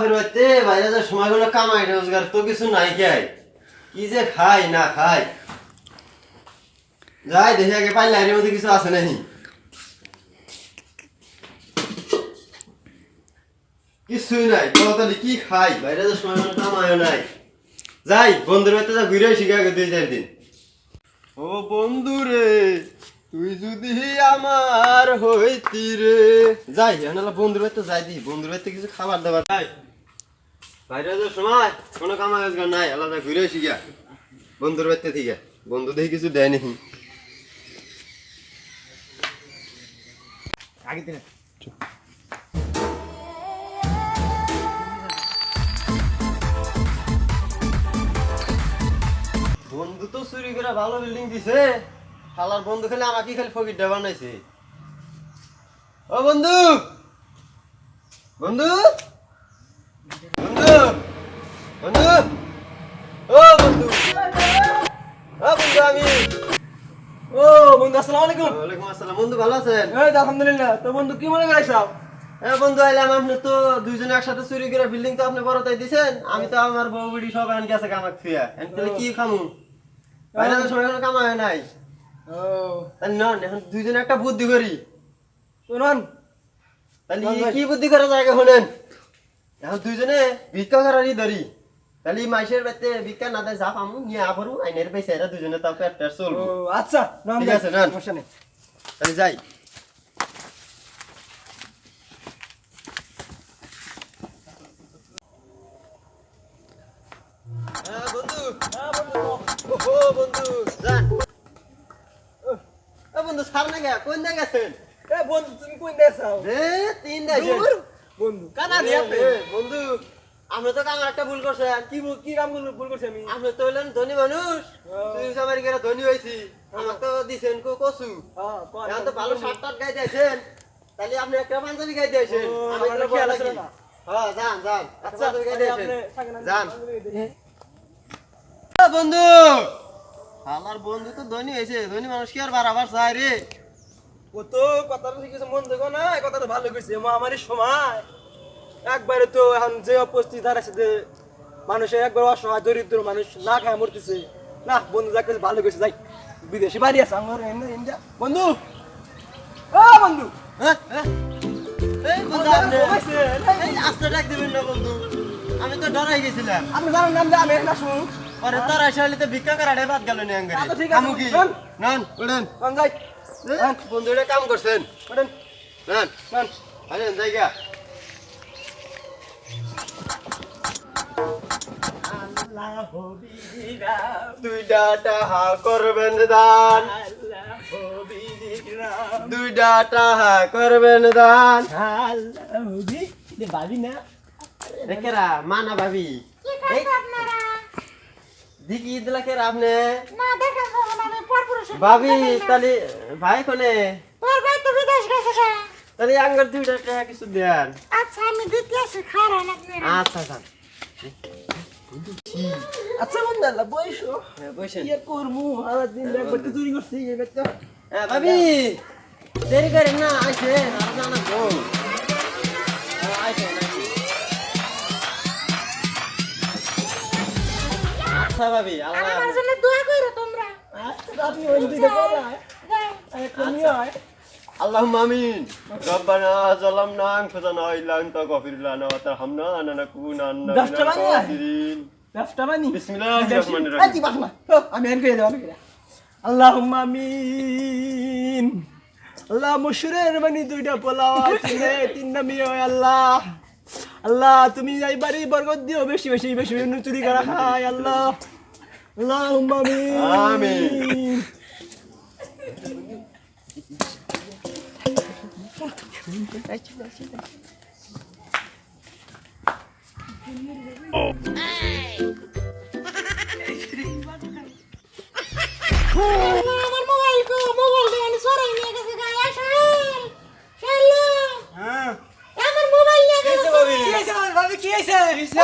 বাপের বাড়িতে বাইরে যে সময় কোনো কামাই রোজগার তো কিছু নাই খাই কি যে খাই না খাই? যাই দেখি আগে পাই লাইনের মধ্যে কিছু আছে নাকি? কিছুই নাই কি খাই? বাইরে যে সময় কামাইও নাই। যাই বন্ধুর বাড়িতে যা ঘুরে শিখে আগে দুই চার দিন। ও বন্ধু রে তুই যদি আমার হইতি রে। যাই বন্ধুর বাড়িতে যাই দি বন্ধুর বাড়িতে কিছু খাবার দাবার যাই বাইরে যাওয়ার সময়। কোনো কামাই রোজগার নাই আলাদা ঘুরে শিখা বন্ধুর বাড়িতে থেকে। বন্ধু দেখি কিছু দেয় নাকি। আগে দিনে। বন্ধু তো চুরি করে ভালো বিল্ডিং দিছে। শালার বন্ধু খালি আমাকে খালি ফকির ডে বানাইছে। ও বন্ধু! বন্ধু! বন্ধু বন্ধু ও বন্ধু ও বন্ধু আমি ও বন্ধু আসসালামু আলাইকুম। ওয়ালাইকুম আসসালাম বন্ধু ভালো আছেন? এই আলহামদুলিল্লাহ। তো বন্ধু কি মনে করাইছাও হ্যাঁ বন্ধু আইলাম। আপনি তো দুইজনে একসাথে চুরি করে বিল্ডিং তো আপনি বড়তাই দিছেন। আমি তো আমার বউ বুড়ি সব আন গেছে কামাক থুয়া। তাহলে কি খামু? বাইরে তো সময় কোনো কামাই নাই। ও। তাহলে নন এখন দুইজনে একটা বুদ্ধি করি। শুনুন তাহলে। কি বুদ্ধি করা যায় শোনেন এখন দুইজনে ভিক্ষা করারই ধরি তাহলে এই মাইসের বাড়িতে ভিক্ষা না দেয় যা পামু নিয়ে আবারও আইনের পয়সা এরা দুজনে তাও পেট পেট চলবো। আচ্ছা ঠিক আছে, নন। সমস্যা নেই। তাহলে যাই। হ্যাঁ, বন্ধু। বন্ধু ওহো বন্ধু। যান। এ বন্ধু সার না গা কোন জায়গা বন্ধু তুমি কই দেছাও তিন দূর। বন্ধু। কানা দিয়া বন্ধু আমরা তো কামার একটা ভুল করছেন কি কি কাম ভুল করছি আমি? আপনি তো হলেন ধনী মানুষ। তুই সবাই গেলে ধনী হয়েছি আমার তো দিছেন কো কসু হ্যাঁ তো ভালো শার্ট টাট গাই দিয়েছেন তাহলে আপনি একটা পাঞ্জাবি গাই দিয়েছেন আমি আমার তো খেয়াল আছে না। হ্যাঁ যান যান। আচ্ছা পাঞ্জাবি গাই দিয়েছেন আপনি যান। বন্ধু! আমার বন্ধু তো ধনী হয়েছে ধনী মানুষ কি আর বাড়াবার চায় রে? ও তো কথাটা মন দেখো না? কথাটা ভালো কইছে মহামারীর সময়। একবারে তো এখন যে উপস্থিত আছে যে মানুষের একবার অসহায় দরিদ্র মানুষ না খায় মরতেছে। না বন্ধু যাকে ভালো কইছে যাই। বিদেশি বাড়ি আছে আমার ইন্ডিয়া বন্ধু! ও বন্ধু! হ্যাঁ, হ্যাঁ। আস্তে ডাক দিবেন না বন্ধু। আমি তো ডরাই গেছিলাম। আপনি জানেন নাম আমি না শুনুন পরে তোর আইসালে তো ভিক্ষা করাটাই বাদ গেল নি আঙ্গারে। আচ্ছা, কি? নন। উড়েন যাই। হ্যাঁ, বন্ধু এটা কাম করছেন? জায়গা। দুইটা টাহা করবেন দান। দুইটা টাহা করবেন দান। ভাবি না? রেখেরা মানা ভাবি? কি খাইছো আপনারা? দিকি দিলা কেরা আপনি? না, পরপুরুষের ভাবি। তাহলে ভাই কোনে? তোর ভাই তো বিদেশ গেছে কে? তাহলে আঙ্গার দুইটা টাকা কিছু দেন। আচ্ছা, আমি দিতে আসি, খারান আপনারা। আচ্ছা আচ্ছা। আচ্ছা বন্ধু আল্লাহ বয়সো হ্যাঁ, বসেন ইয়ে করব? সারা দিন তো চুরি করছি এবার তো হ্যাঁ, ভাবি দেরি করেন না আইসেন আর জানা তো আচ্ছা ভাবি আল্লাহ আমার জন্য দোয়া কইরো তোমরা। আচ্ছা আপনি ওই দিকে পড়া যাও। একটা নিয়ে হয় اللهم امين ربنا ظلمنا انفسنا ان لم تغفر لنا وترحمنا لنكونن من دفتر بني آه. الخاسرين ব্যবসা মানি بسم الله الرحمن এই الرحيم বাসনা আমি এন করে দেব আমি করে আল্লাহুম্মা আমিন আল্লাহ মুশরের মানে দুইটা পোলাও আছে রে, তিন নামি হয় আল্লাহ আল্লাহ তুমি এই বাড়ি বরকত দিও বেশি বেশি বেশি বেশি চুরি করা খাই আল্লাহ আল্লাহুম্মা আমিন আমিন। আল্লাহ, আমার মোবাইল কো? মোবাইলটা আমি চোরাই নিয়ে গেছে গা। এই শাইল, শাইলো, হ্যাঁ আমার মোবাইল নিয়ে গেছে। কি হইছে ভাবি কি হইছে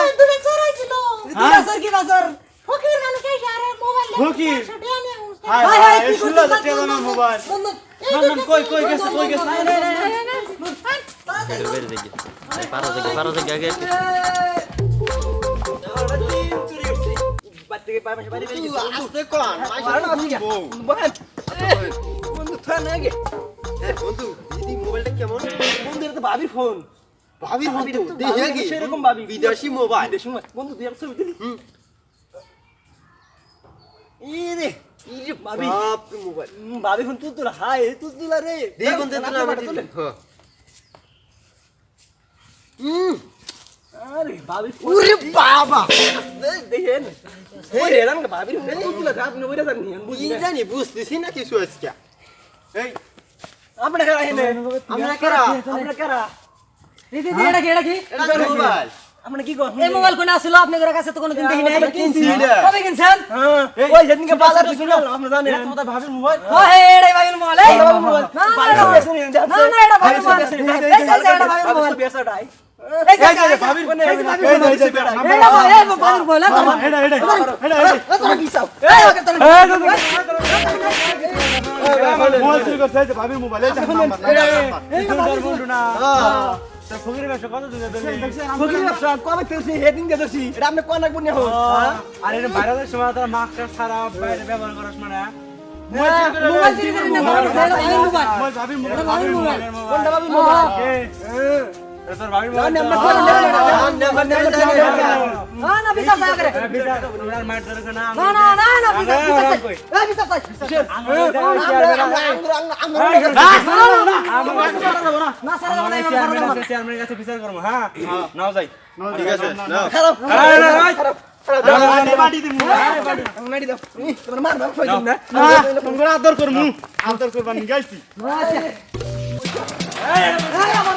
ওই দূরে চোরাইছিল। তুই বাজার কি বাজার ফকির মানুষ এসে আরে মোবাইল নিয়ে ফকির? গেছে, টাকা নিয়ে ঘুরছে। হায় হায়, হায় হায়, এই কি ষোলো করছিস? হাজার টাকা দামের মোবাইল বন্ধু, এই নন, নন, দেখো, কই, কই গেছে, বন্ধু, কই গেছে? বন্ধু, নাই, নাই, নাই, নাই, নাই, নাই, নাই। বেড়ে দেখি পারো থেকে পারো থেকে আগে আমরা তিন চুরি করছি বাড়ি থেকে পায়ে পাশে বাড়ি বেরিয়ে গেছে বন্ধু। আস্তে কন মারো না, আজকে। বহেন। বন্ধু থাক না আগে বন্ধু দিদি মোবাইলটা কেমন বন্ধু এটা তো ভাবির ফোন ভাবির দেখে কি সেরকম ভাবি বিদেশি মোবাইল বিদেশি মোবাইল। বন্ধু তুই একটা ছবি দিলি ই রে ই রে ভাবি বাপ রে মোবাইল হুম, ভাবি ফোন তুই তুলা হাই তুই তুলা রে দেই বন্ধু না, তোরা না, আমি না, দিদি তোলেন। হ্যাঁ আরে ভাবি ওরে বাবা দেখেন ওই রে রান ভাবির ফোন তুই তুলা আপনি বইরা জানি কি বুঝি জানি বুঝতেছি না কিছু আজকে এই আমরা কারা হেনে আমরা কারা? আমরা কারা দিদি দিদি এটা কি এটা কি এটা মোবাইল আমরা কি কর এই মোবাইল কোনে আসলো আপনাদের কাছে তো কোনোদিন দেখি নাই কিনছি এটা। কবে কিনছেন হ্যাঁ ওই যেদিনকে বাজার দিছিল আমরা জানি তোমাদের ভাবির মোবাইল ও হে এটাই ভাইয়ের মোবাইল এই ভাবির মোবাইল না না ভাবির না বেশি নিয়ে যাচ্ছে। না, না, এটা ভাবির মোবাইল। বেশি নিয়ে এই, যাচ্ছে। এই, এই, এটা ভাবির ভাবির মোবাইল। বেশাটাই। এই যে, এই যে, ভাবির এই যে, ভাবির মোবাইল। ফকিরের ব্যবসা কত দিনে ফকির ব্যবসা, কবে থেকে হেডিং দিয়ে ধরছি? এটা আপনি কোন রাখবেন এখন? আর এটা ভাইরালের সময় তোরা মাস্ক ছাড়া বাইরে ব্যবহার করাস মোবাইল আদর করমু আদর করবার গাইছি আচ্ছা। আমার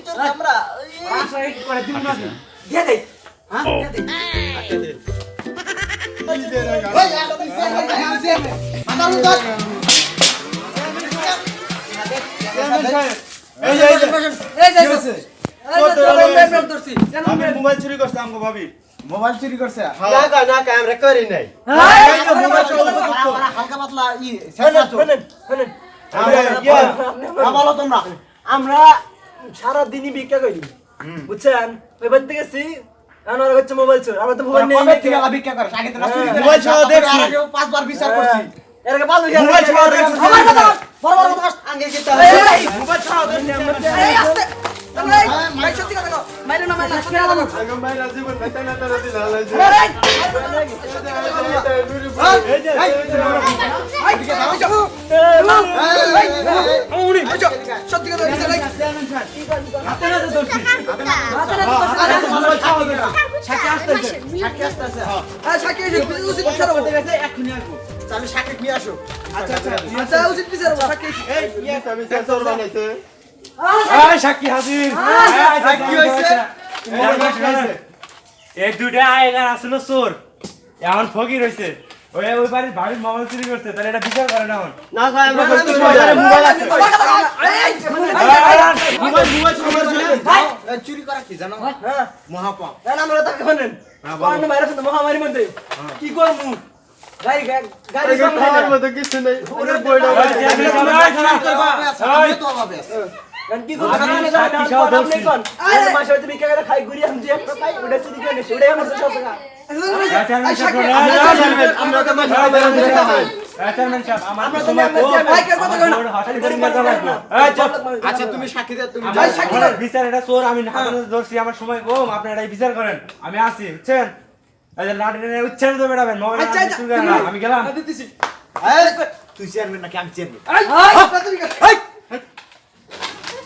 আমরা, আশা কি করে দিন না দিয়ে দেই চেয়ারম্যান সাহেব এই যে এই যে। এই যে এই যে। এই যে, চেয়ারম্যান বের ধরছি। আমি মোবাইল চুরি করছে আমগো ভাবি। মোবাইল চুরি করছে? না কা না কা আমরা করি নাই। এই, এই যে হালকা পাতলা ই শোনেন, শোনেন, শোনেন। আমরা সারা দিনই ভিক্ষা করি। বুঝছেন? এবার থেকে সি এখন ওরা হচ্ছে মোবাইল চোর। আমরা তো মোবাইল নেই ভিক্ষা আগে তো মোবাইল সহ। আগেও পাঁচবার বিচার করছি। এর আগে ভালো মোবাইল সহ দেখছি। আমার কথা বড় বড় কথা আগে কি এই, এই, মোবাইল ছাড়াও দেন এই, আস্তে। উচিত বিচার। আমি সাক্ষী নিয়ে আসো আচ্ছা উচিত বিচার হব সাক্ষী এসে। এই ইয়েস আমি সেন্সর বানাইছে এই সাক্ষী হাজির কি হইছে? এই দুটা আয়গা আসলো চোর এখন ফকির হইছে ওই ওই বাড়ির ভাবির মোবাইল চুরি করছে তাহলে এটা বিচার করে না এখন না কা আমরা করতে মোবাইল আছে মোবাইল মোবাইল সময় এই চুরি করা কি জানো হ্যাঁ মহাপাপ এখন আমরা তাকে বলেন কোন ভাইরাস তো মহামারীর মধ্যে কি করব গাড়ি গাড়ি সামনে কিছু নেই ওদের বইটা আমি তো অভাবে আছি। আপনি আমি আমার সব টাকা আমরা তো মাঝে মাঝে দেখা আমরা তো আমরা বাইকের কথা কই না আচ্ছা। তুমি সাক্ষী দাও তুমি ভাই, সাক্ষী দাও। বিচার এটা চোর আমি ধরছি আমার সময় কম আপনারা এটা বিচার করেন। আমি আসি বুঝছেন? উচ্চারণ তো বেড়াবেন আমি গেলাম। তুই চেয়ারম্যান নাকি আমি চেয়ারম্যান চুরি করে খাইছি চুরি করে বিক্রি করে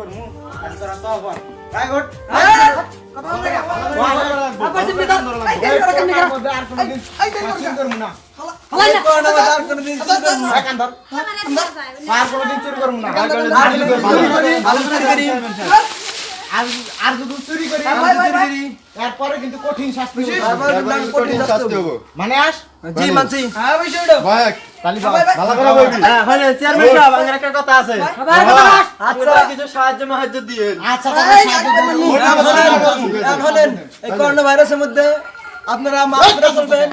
কি করব আজ তোরা তো আবার করে করা আর কোনোদিন করে চুরি করব না আর আর যদি চুরি করি এরপরে কিন্তু কঠিন শাস্তি কঠিন শাস্তি হব। মানে আস। জি মানছি। হ্যাঁ বিষয়টা ভাই তালি ভাই, ভাই। ভালো করে বলবি। হ্যাঁ হয় চেয়ারম্যান সাহেব আমার একটা কথা আছে। আচ্ছা। কিছু সাহায্য মাহায্য দিয়ে। আচ্ছা তাহলে সাহায্য করব। হলেন এই করোনা মধ্যে আপনারা পরে চলবেন।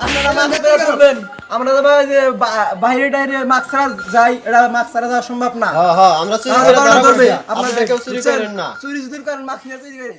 আপনারা মাস্ক পরে আমরা তো বাইরে টাইরে মাস্ক ছাড়া যাই এটা মাস্ক ছাড়া যাওয়া সম্ভব না। হ্যাঁ হ্যাঁ আমরা চুরি করোনা চুরি না। চুরি যদি করেন মাস্ক নিয়ে চুরি করে